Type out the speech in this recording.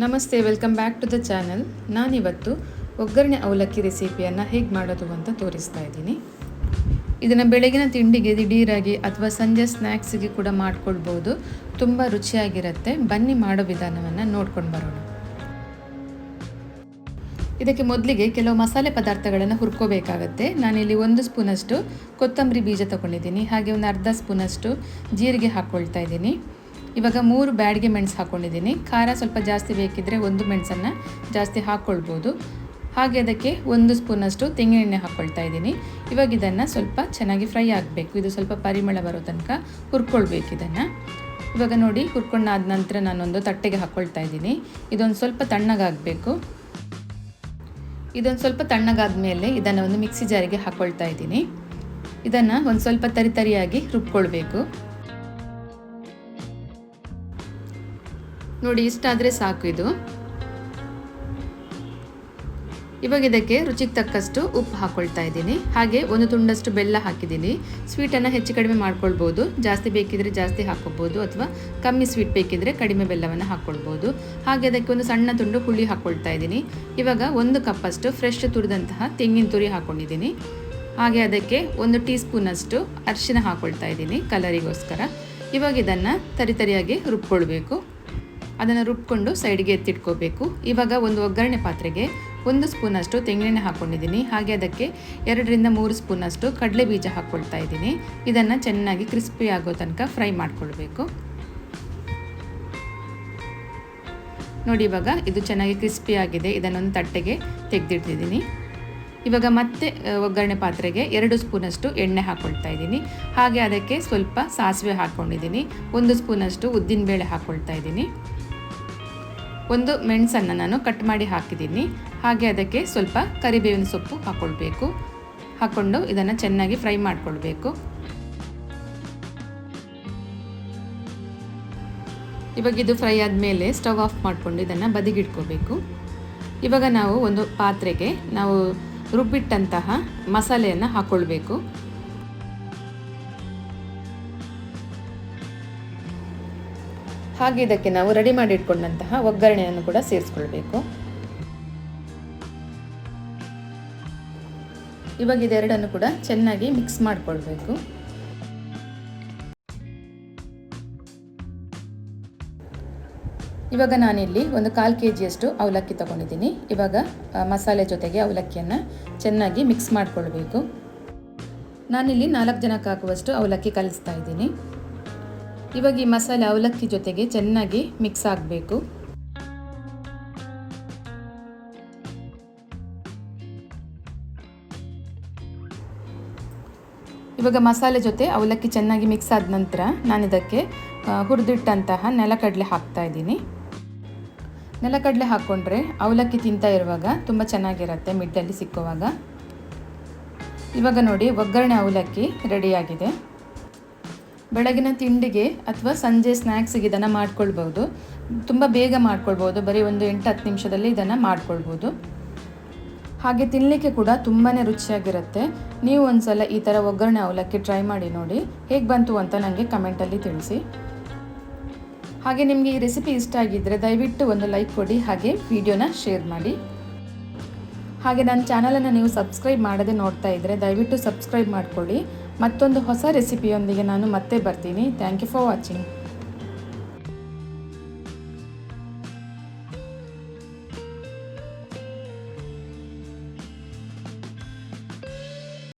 ನಮಸ್ತೆ, welcome back to the channel. ನಾನಿವತ್ತು ಒಗ್ಗರಣೆ ಅವಲಕ್ಕಿ ರೆಸಿಪಿಯನ್ನು ಹೇಗೆ ಮಾಡೋದು ಅಂತ ತೋರಿಸ್ತಾ ಇದ್ದೀನಿ. ಇದನ್ನು ಬೆಳಗಿನ ತಿಂಡಿಗೆ ದಿಢೀರಾಗಿ ಅಥವಾ ಸಂಜೆ ಸ್ನ್ಯಾಕ್ಸಿಗೆ ಕೂಡ ಮಾಡ್ಕೊಳ್ಬೋದು. ತುಂಬ ರುಚಿಯಾಗಿರುತ್ತೆ. ಬನ್ನಿ ಮಾಡೋ ವಿಧಾನವನ್ನು ನೋಡ್ಕೊಂಡು ಬರೋಣ. ಇದಕ್ಕೆ ಮೊದಲಿಗೆ ಕೆಲವು ಮಸಾಲೆ ಪದಾರ್ಥಗಳನ್ನು ಹುರ್ಕೋಬೇಕಾಗತ್ತೆ. ನಾನಿಲ್ಲಿ ಒಂದು ಸ್ಪೂನಷ್ಟು ಕೊತ್ತಂಬರಿ ಬೀಜ ತೊಗೊಂಡಿದ್ದೀನಿ. ಹಾಗೆ ಒಂದು ಅರ್ಧ ಸ್ಪೂನಷ್ಟು ಜೀರಿಗೆ ಹಾಕ್ಕೊಳ್ತಾ ಇದ್ದೀನಿ. ಇವಾಗ ಮೂರು ಬ್ಯಾಡಿಗೆ ಮೆಣಸು ಹಾಕ್ಕೊಂಡಿದ್ದೀನಿ ಖಾರ ಸ್ವಲ್ಪ ಜಾಸ್ತಿ ಬೇಕಿದ್ದರೆ ಒಂದು ಮೆಣಸನ್ನು ಜಾಸ್ತಿ ಹಾಕ್ಕೊಳ್ಬೋದು ಹಾಗೆ ಅದಕ್ಕೆ ಒಂದು ಸ್ಪೂನಷ್ಟು ತೆಂಗಿನೆಣ್ಣೆ ಹಾಕ್ಕೊಳ್ತಾ ಇದ್ದೀನಿ. ಇವಾಗ ಇದನ್ನು ಸ್ವಲ್ಪ ಚೆನ್ನಾಗಿ ಫ್ರೈ ಆಗಬೇಕು. ಇದು ಸ್ವಲ್ಪ ಪರಿಮಳ ಬರೋ ತನಕ ಹುರ್ಕೊಳ್ಬೇಕು ಇದನ್ನು. ಇವಾಗ ನೋಡಿ, ಹುರ್ಕೊಂಡಾದ ನಂತರ ನಾನೊಂದು ತಟ್ಟೆಗೆ ಹಾಕ್ಕೊಳ್ತಾ ಇದ್ದೀನಿ. ಇದೊಂದು ಸ್ವಲ್ಪ ತಣ್ಣಗಾಗಬೇಕು. ಇದೊಂದು ಸ್ವಲ್ಪ ತಣ್ಣಗಾದ ಮೇಲೆ ಇದನ್ನು ಒಂದು ಮಿಕ್ಸಿ ಜಾರಿಗೆ ಹಾಕ್ಕೊಳ್ತಾ ಇದ್ದೀನಿ. ಇದನ್ನು ಒಂದು ಸ್ವಲ್ಪ ತರಿತರಿಯಾಗಿ ರುಬ್ಕೊಳ್ಬೇಕು. ನೋಡಿ ಇಷ್ಟಾದರೆ ಸಾಕು ಇದು. ಇವಾಗ ಇದಕ್ಕೆ ರುಚಿಗೆ ತಕ್ಕಷ್ಟು ಉಪ್ಪು ಹಾಕ್ಕೊಳ್ತಾ ಇದ್ದೀನಿ. ಹಾಗೆ ಒಂದು ತುಂಡಷ್ಟು ಬೆಲ್ಲ ಹಾಕಿದ್ದೀನಿ. ಸ್ವೀಟನ್ನು ಹೆಚ್ಚು ಕಡಿಮೆ ಮಾಡ್ಕೊಳ್ಬೋದು. ಜಾಸ್ತಿ ಬೇಕಿದ್ರೆ ಜಾಸ್ತಿ ಹಾಕ್ಕೊಬೋದು ಅಥವಾ ಕಮ್ಮಿ ಸ್ವೀಟ್ ಬೇಕಿದ್ರೆ ಕಡಿಮೆ ಬೆಲ್ಲವನ್ನು ಹಾಕ್ಕೊಳ್ಬೋದು ಹಾಗೆ ಅದಕ್ಕೆ ಒಂದು ಸಣ್ಣ ತುಂಡು ಹುಳಿ ಹಾಕ್ಕೊಳ್ತಾ ಇದ್ದೀನಿ. ಇವಾಗ ಒಂದು ಕಪ್ಪಷ್ಟು ಫ್ರೆಶ್ ತುರಿದಂತಹ ತೆಂಗಿನ ತುರಿ ಹಾಕ್ಕೊಂಡಿದ್ದೀನಿ ಹಾಗೆ ಅದಕ್ಕೆ ಒಂದು ಟೀ ಸ್ಪೂನಷ್ಟು ಅರಿಶಿನ ಹಾಕ್ಕೊಳ್ತಾ ಇದ್ದೀನಿ ಕಲರಿಗೋಸ್ಕರ ಇವಾಗ ಇದನ್ನು ತರಿತರಿಯಾಗಿ ರುಬ್ಕೊಳ್ಬೇಕು. ಅದನ್ನು ರುಬ್ಕೊಂಡು ಸೈಡ್ಗೆ ಎತ್ತಿಟ್ಕೋಬೇಕು. ಇವಾಗ ಒಂದು ಒಗ್ಗರಣೆ ಪಾತ್ರೆಗೆ ಒಂದು ಸ್ಪೂನಷ್ಟು ತೆಂಗಿನೆಣ್ಣೆ ಹಾಕ್ಕೊಂಡಿದ್ದೀನಿ ಹಾಗೆ ಅದಕ್ಕೆ ಎರಡರಿಂದ ಮೂರು ಸ್ಪೂನಷ್ಟು ಕಡಲೆ ಬೀಜ ಹಾಕ್ಕೊಳ್ತಾ ಇದ್ದೀನಿ. ಇದನ್ನು ಚೆನ್ನಾಗಿ ಕ್ರಿಸ್ಪಿ ಆಗೋ ತನಕ ಫ್ರೈ ಮಾಡಿಕೊಳ್ಬೇಕು. ನೋಡಿ ಇವಾಗ ಇದು ಚೆನ್ನಾಗಿ ಕ್ರಿಸ್ಪಿ ಆಗಿದೆ. ಇದನ್ನೊಂದು ತಟ್ಟೆಗೆ ತೆಗೆದಿಟ್ಟಿದ್ದೀನಿ. ಇವಾಗ ಮತ್ತೆ ಒಗ್ಗರಣೆ ಪಾತ್ರೆಗೆ ಎರಡು ಸ್ಪೂನಷ್ಟು ಎಣ್ಣೆ ಹಾಕ್ಕೊಳ್ತಾ ಇದ್ದೀನಿ. ಹಾಗೆ ಅದಕ್ಕೆ ಸ್ವಲ್ಪ ಸಾಸಿವೆ ಹಾಕ್ಕೊಂಡಿದ್ದೀನಿ ಒಂದು ಸ್ಪೂನಷ್ಟು ಉದ್ದಿನಬೇಳೆ ಹಾಕ್ಕೊಳ್ತಾ ಇದ್ದೀನಿ. ಒಂದು ಮೆಣಸನ್ನು ನಾನು ಕಟ್ ಮಾಡಿ ಹಾಕಿದ್ದೀನಿ. ಹಾಗೆ ಅದಕ್ಕೆ ಸ್ವಲ್ಪ ಕರಿಬೇವಿನ ಸೊಪ್ಪು ಹಾಕ್ಕೊಳ್ಬೇಕು ಹಾಕ್ಕೊಂಡು ಇದನ್ನು ಚೆನ್ನಾಗಿ ಫ್ರೈ ಮಾಡಿಕೊಳ್ಬೇಕು. ಇವಾಗ ಇದು ಫ್ರೈ ಆದಮೇಲೆ ಸ್ಟವ್ ಆಫ್ ಮಾಡಿಕೊಂಡು ಇದನ್ನು ಬದಿಗಿಟ್ಕೋಬೇಕು. ಇವಾಗ ನಾವು ಒಂದು ಪಾತ್ರೆಗೆ ನಾವು ರುಬ್ಬಿಟ್ಟಂತಹ ಮಸಾಲೆಯನ್ನು ಹಾಕ್ಕೊಳ್ಬೇಕು ಹಾಗೆ ಇದಕ್ಕೆ ನಾವು ರೆಡಿ ಮಾಡಿ ಇಟ್ಕೊಂಡಂತಹ ಒಗ್ಗರಣೆಯನ್ನು ಕೂಡ ಸೇರಿಸ್ಕೊಳ್ಬೇಕು. ಇವಾಗ ಇದೆರಡನ್ನು ಕೂಡ ಚೆನ್ನಾಗಿ ಮಿಕ್ಸ್ ಮಾಡಿಕೊಳ್ಬೇಕು. ಇವಾಗ ನಾನಿಲ್ಲಿ ಒಂದು ಕಾಲು ಕೆ ಜಿಯಷ್ಟು ಅವಲಕ್ಕಿ ತಗೊಂಡಿದ್ದೀನಿ. ಇವಾಗ ಮಸಾಲೆ ಜೊತೆಗೆ ಅವಲಕ್ಕಿಯನ್ನು ಚೆನ್ನಾಗಿ ಮಿಕ್ಸ್ ಮಾಡಿಕೊಳ್ಬೇಕು. ನಾನಿಲ್ಲಿ ನಾಲ್ಕು ಜನಕ್ಕೆ ಹಾಕುವಷ್ಟು ಅವಲಕ್ಕಿ ಕಲಿಸ್ತಾ ಇದ್ದೀನಿ. ಇವಾಗ ಈ ಮಸಾಲೆ ಅವಲಕ್ಕಿ ಜೊತೆಗೆ ಚೆನ್ನಾಗಿ ಮಿಕ್ಸ್ ಆಗಬೇಕು. ಇವಾಗ ಮಸಾಲೆ ಜೊತೆ ಅವಲಕ್ಕಿ ಚೆನ್ನಾಗಿ ಮಿಕ್ಸ್ ಆದ ನಂತರ ನಾನು ಇದಕ್ಕೆ ಹುರಿದಿಟ್ಟಂತಹ ನೆಲಕಡಲೆ ಹಾಕ್ತಾ ಇದ್ದೀನಿ. ನೆಲಕಡಲೆ ಹಾಕ್ಕೊಂಡ್ರೆ ಅವಲಕ್ಕಿ ತಿಂತಾ ಇರುವಾಗ ತುಂಬ ಚೆನ್ನಾಗಿರುತ್ತೆ ಮಿಡ್ಡಲ್ಲಿ ಸಿಕ್ಕುವಾಗ. ಇವಾಗ ನೋಡಿ ಒಗ್ಗರಣೆ ಅವಲಕ್ಕಿ ರೆಡಿಯಾಗಿದೆ ಬೆಳಗಿನ ತಿಂಡಿಗೆ ಅಥವಾ ಸಂಜೆ ಸ್ನ್ಯಾಕ್ಸಿಗೆ ಇದನ್ನು ಮಾಡ್ಕೊಳ್ಬೋದು ತುಂಬ ಬೇಗ ಮಾಡ್ಕೊಳ್ಬೋದು ಬರೀ ಒಂದು ಎಂಟು ಹತ್ತು ನಿಮಿಷದಲ್ಲಿ ಇದನ್ನು ಮಾಡ್ಕೊಳ್ಬೋದು ಹಾಗೆ ತಿನ್ನಲಿಕ್ಕೆ ಕೂಡ ತುಂಬಾ ರುಚಿಯಾಗಿರುತ್ತೆ. ನೀವು ಒಂದು ಸಲ ಈ ಥರ ಒಗ್ಗರಣೆ ಅವಲಕ್ಕಿ ಟ್ರೈ ಮಾಡಿ ನೋಡಿ. ಹೇಗೆ ಬಂತು ಅಂತ ನನಗೆ ಕಮೆಂಟಲ್ಲಿ ತಿಳಿಸಿ. ಹಾಗೆ ನಿಮಗೆ ಈ ರೆಸಿಪಿ ಇಷ್ಟ ಆಗಿದ್ದರೆ ದಯವಿಟ್ಟು ಒಂದು ಲೈಕ್ ಕೊಡಿ, ಹಾಗೆ ವಿಡಿಯೋನ ಶೇರ್ ಮಾಡಿ. ಹಾಗೆ ನನ್ನ ಚಾನಲನ್ನು ನೀವು ಸಬ್ಸ್ಕ್ರೈಬ್ ಮಾಡದೆ ನೋಡ್ತಾ ಇದ್ದರೆ ದಯವಿಟ್ಟು ಸಬ್ಸ್ಕ್ರೈಬ್ ಮಾಡಿಕೊಳ್ಳಿ. ಮತ್ತೊಂದು ಹೊಸ ರೆಸಿಪಿಯೊಂದಿಗೆ ನಾನು ಮತ್ತೆ ಬರ್ತೀನಿ. Thank you for watching